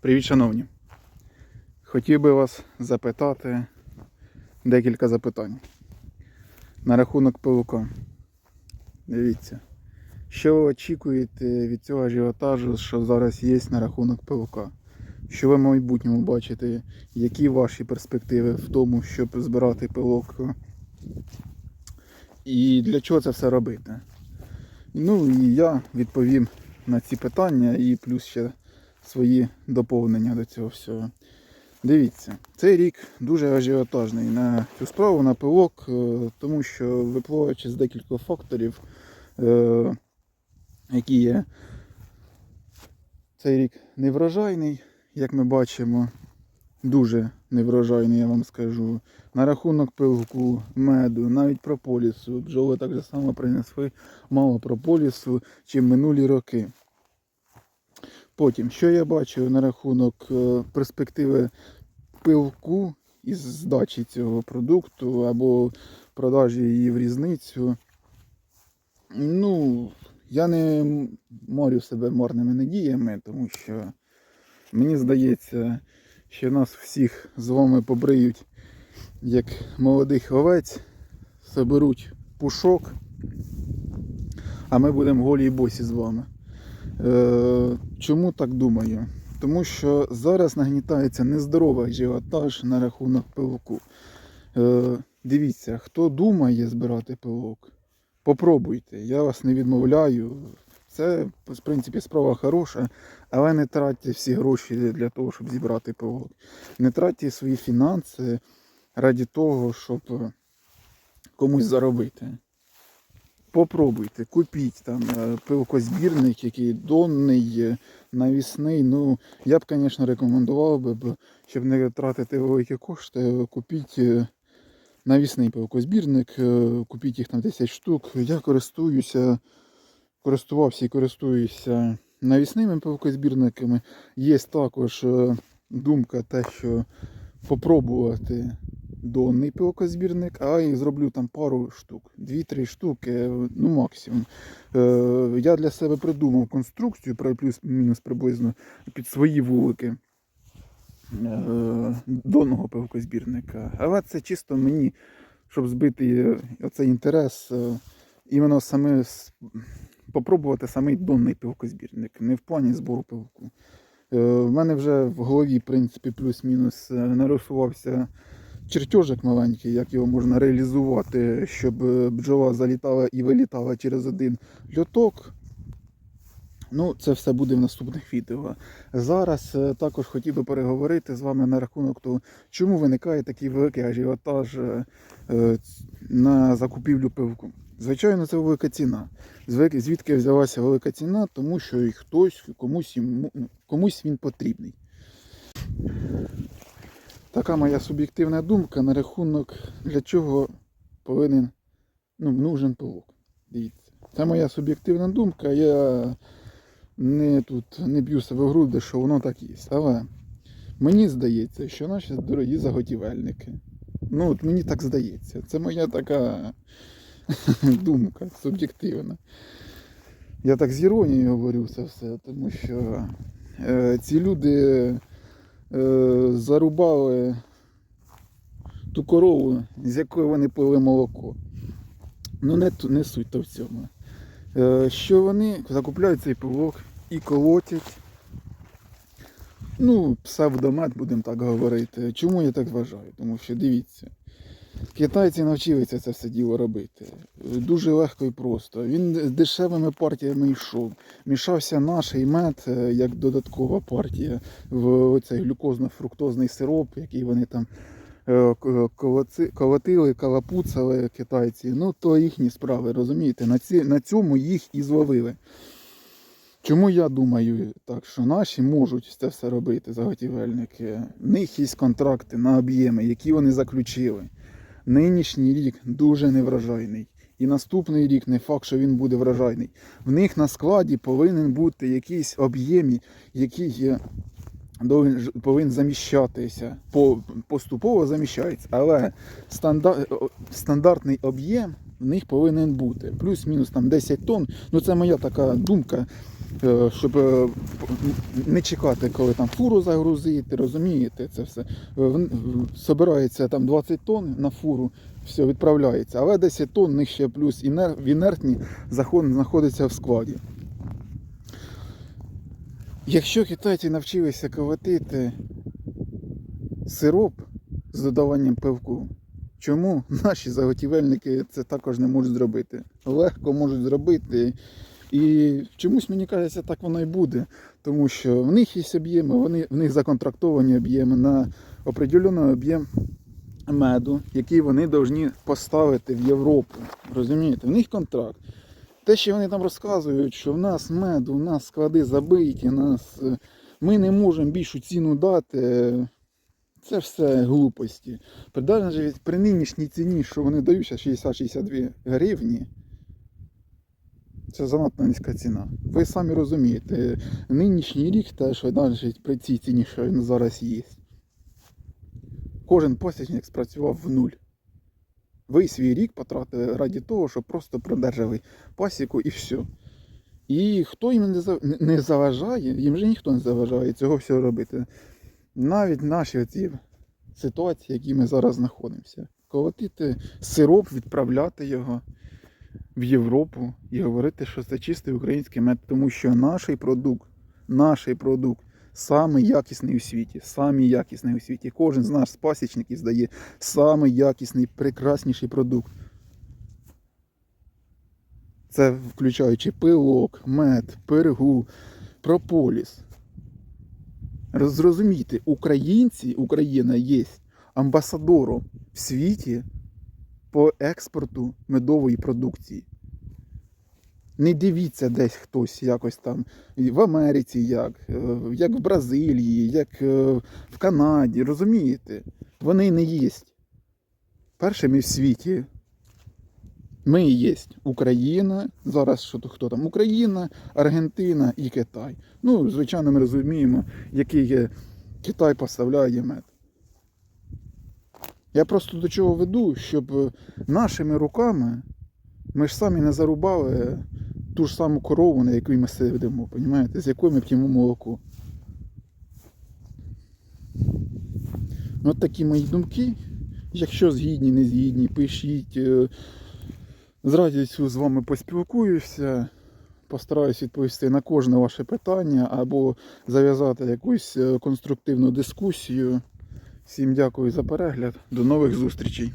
Привіт, шановні. Хотів би вас запитати декілька запитань. На рахунок пилка. Дивіться. Що ви очікуєте від цього ажіотажу, що зараз є на рахунок пилка? Що ви в майбутньому бачите? Які ваші перспективи в тому, щоб збирати пилок? І для чого це все робити? Ну і я відповім на ці питання і плюс ще свої доповнення до цього всього. Дивіться, цей рік дуже ажіотажний на цю справу, на пилок, е, тому що випливаючи з декількох факторів, е, які є, цей рік неврожайний, як ми бачимо, дуже неврожайний, я вам скажу. На рахунок пилку, меду, навіть прополісу. Бджоли так само принесли мало прополісу, чим минулі роки. Потім, що я бачу на рахунок е, перспективи пилку із здачі цього продукту або продажі її в різницю. Ну, я не морю себе марними надіями, тому що мені здається, що нас всіх з вами побриють як молодих овець, соберуть пушок, а ми будемо голі й босі з вами. Чому так думаю? Тому що зараз нагнітається нездоровий ажіотаж на рахунок пилку. Е, дивіться, хто думає збирати пилок, попробуйте. Я вас не відмовляю. Це, в принципі, справа хороша, але не тратьте всі гроші для того, щоб зібрати пилок. Не тратьте свої фінанси раді того, щоб комусь заробити. Попробуйте, купіть там е, пилкозбірник, який донний, е, навісний. Ну, я б, звісно, рекомендував би, щоб не тратити великі кошти, купіть е, навісний пилкозбірник, купіть їх на 10 штук. Я користуюся, користувався і користуюся навісними пилкозбірниками. Є також думка те, що попробувати донний пилкозбірник, а і зроблю там пару штук, дві-три штуки, ну максимум. Е, я для себе придумав конструкцію плюс-мінус приблизно під свої вулики е, донного пилкозбірника. Але це чисто мені, щоб збити оцей інтерес, е, іменно саме попробувати самий донний пилкозбірник, не в плані збору пилку. Е, В мене вже в голові, в принципі, плюс-мінус е, нарисувався чертежик маленький, як його можна реалізувати, щоб е, бджола залітала і вилітала через один льоток. Ну, це все буде в наступних відео. Зараз е, також хотів би переговорити з вами на рахунок того, чому виникає такий великий ажіотаж е, на закупівлю пивку. Звичайно, це велика ціна. Звідки взялася велика ціна? Тому що хтось комусь, ну, комусь він потрібний. Така моя суб'єктивна думка на рахунок, для чого повинен ну, нужен пилок. Дивіться. Це моя суб'єктивна думка. Я не тут не б'ю себе в груди, що воно так є. Але мені здається, що наші дорогі заготівельники. Ну, от мені так здається. Це моя така думка суб'єктивна. Я так з іронією говорю це все, тому що е, ці люди зарубали ту корову, з якої вони пили молоко. Ну, не, не суть то в цьому. Е, що вони закупляють цей пилок і колотять. Ну, псевдомет, будемо так говорити. Чому я так вважаю? Тому що дивіться, китайці навчилися це все діло робити. Дуже легко і просто. Він з дешевими партіями йшов. Мішався наш мед е, як додаткова партія в цей глюкозно-фруктозний сироп, який вони там е, колотили, калапуцали китайці. Ну, то їхні справи, розумієте? На, ці, на цьому їх і зловили. Чому я думаю так, що наші можуть це все робити, заготівельники? В них є контракти на об'єми, які вони заключили. Нинішній рік дуже неврожайний. І наступний рік не факт, що він буде врожайний. В них на складі повинен бути якийсь об'єм, який повинен заміщатися. По, поступово заміщається. Але стандар, стандартний об'єм в них повинен бути. Плюс-мінус там 10 тонн. Ну це моя така думка, е, щоб е, не чекати, коли там фуру загрузити, розумієте, це все. Е, Собирається там 20 тонн на фуру, все відправляється. Але 10 тонн в них ще плюс в інертні заход- знаходиться в складі. Якщо китайці навчилися колотити сироп з додаванням пивку, чому наші заготівельники це також не можуть зробити? Легко можуть зробити. І чомусь мені кажеться, так воно і буде. Тому що в них є об'єми, вони, в них законтрактовані об'єми на определений об'єм меду, який вони повинні поставити в Європу. Розумієте? В них контракт. Те, що вони там розказують, що в нас мед, у нас склади забиті, нас, е, ми не можемо більшу ціну дати. Це все глупості. Навіть при нинішній ціні, що вони дають, 60-62 гривні, це занадто низька ціна. Ви самі розумієте, нинішній рік теж навіть при цій ціні, що він зараз є. Кожен посічник спрацював в нуль. Ви свій рік потратили раді того, щоб просто продержали пасіку і все. І хто їм не заважає, їм же ніхто не заважає цього всього робити. Навіть наші оці ситуації, які ми зараз знаходимося. Колотити сироп, відправляти його в Європу і говорити, що це чистий український мед, тому що наш продукт, наш продукт самий якісний у світі, самий якісний у світі. Кожен з нас пасічників здає самий якісний, прекрасніший продукт. Це включаючи пилок, мед, пергу, прополіс. Роз- Зрозумійте, українці, Україна є амбасадором в світі по експорту медової продукції. Не дивіться десь хтось якось там в Америці, як, е, як в Бразилії, як е, в Канаді, розумієте? Вони не єсть першими в світі. Ми і є Україна, зараз що то хто там? Україна, Аргентина і Китай. Ну, звичайно, ми розуміємо, який є Китай поставляє мед. Я просто до чого веду, щоб е, нашими руками ми ж самі не зарубали ту ж саму корову, на якій ми сидимо, з якої ми п'ємо молоко. От такі мої думки. Якщо згідні, не згідні, пишіть. З радістю з вами поспілкуюся. Постараюсь відповісти на кожне ваше питання або зав'язати якусь е, конструктивну дискусію. Всім дякую за перегляд. До нових зустрічей.